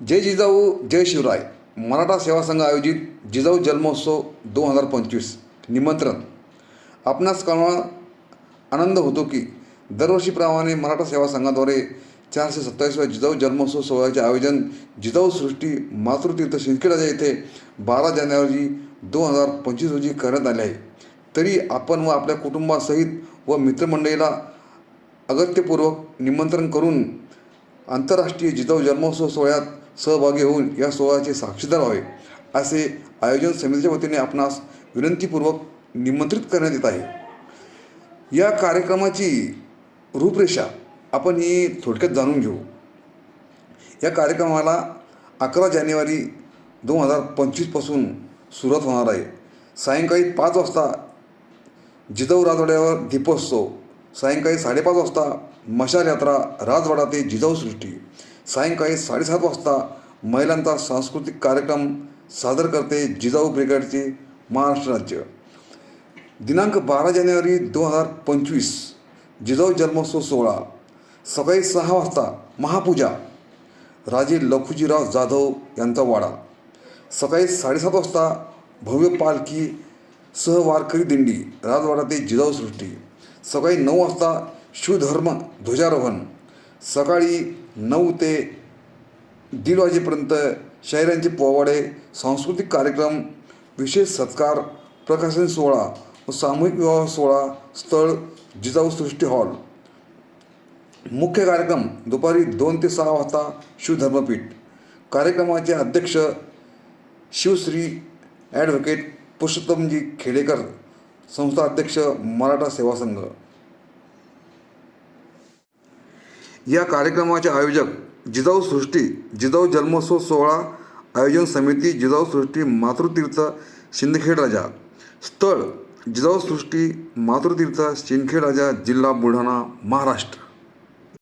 जय जिजाऊ जय शिवराय. मराठा सेवा संघ आयोजित जिजाऊ जन्मोत्सव दोन हजार पंचवीस. निमंत्रण. आपणास कळवा आनंद होतो की दरवर्षीप्रमाणे मराठा सेवा संघाद्वारे चारशे सत्तावीसव्या जिजाऊ जन्मोत्सव सोहळ्याचे आयोजन जिजाऊ सृष्टी मातृतीर्थ शिंदखेडा येथे बारा जानेवारी दोन हजार पंचवीस रोजी करण्यात आले आहे. तरी आपण व आपल्या कुटुंबासहित व मित्रमंडळीला अगत्यपूर्वक निमंत्रण करून आंतरराष्ट्रीय जिजाऊ जन्मोत्सव सोहळ्यात सहभागी होऊन या सोहळ्याचे साक्षीदार व्हावे असे आयोजन समितीच्या वतीने आपणास विनंतीपूर्वक निमंत्रित करण्यात येत आहे. या कार्यक्रमाची रूपरेषा आपण ही थोडक्यात जाणून घेऊ. या कार्यक्रमाला अकरा जानेवारी दोन हजार पंचवीसपासून सुरुवात होणार आहे. सायंकाळी पाच वाजता जिजाऊ राजवाड्यावर दीपोत्सव सायंकाळी साडेपाच वाजता मशाल यात्रा राजवाडा ते जिजाऊ सृष्टी सायंकाळी साडेसात वाजता महिलांचा सांस्कृतिक कार्यक्रम सादर करते जिजाऊ ब्रिगेडचे महाराष्ट्र राज्य. दिनांक बारा जानेवारी दोन हजार पंचवीस जिजाऊ जन्मोत्सव सोहळा. सकाळी सहा वाजता महापूजा. राजे लखुजीराव जाधव यांचा वाडा. सकाळी साडेसात वाजता भव्य पालखी सह वारकरी दिंडी राजवाडा ते जिजाऊ सृष्टी. सकाळी नऊ वाजता शिवधर्म ध्वजारोहण. सकाळी नऊ ते दीड वाजेपर्यंत शहरांचे पोवाडे सांस्कृतिक कार्यक्रम विशेष सत्कार प्रकाशन सोहळा व सामूहिक विवाह सोहळा स्थळ जिजाऊ सृष्टी हॉल. मुख्य कार्यक्रम दुपारी दोन ते सहा वाजता शिवधर्मपीठ. कार्यक्रमाचे अध्यक्ष शिवश्री ॲडव्होकेट पुरुषोत्तमजी खेडेकर संस्था अध्यक्ष मराठा सेवा संघ. या कार्यक्रमाचे आयोजक जिजाऊ सृष्टी जिजाऊ जन्मोत्सव सोहळा आयोजन समिती जिजाऊ सृष्टी मातृतीर्थ शिंदखेड राजा. स्थळ जिजाऊ सृष्टी मातृतीर्थ शिंदखेड राजा जिल्हा बुलढाणा महाराष्ट्र.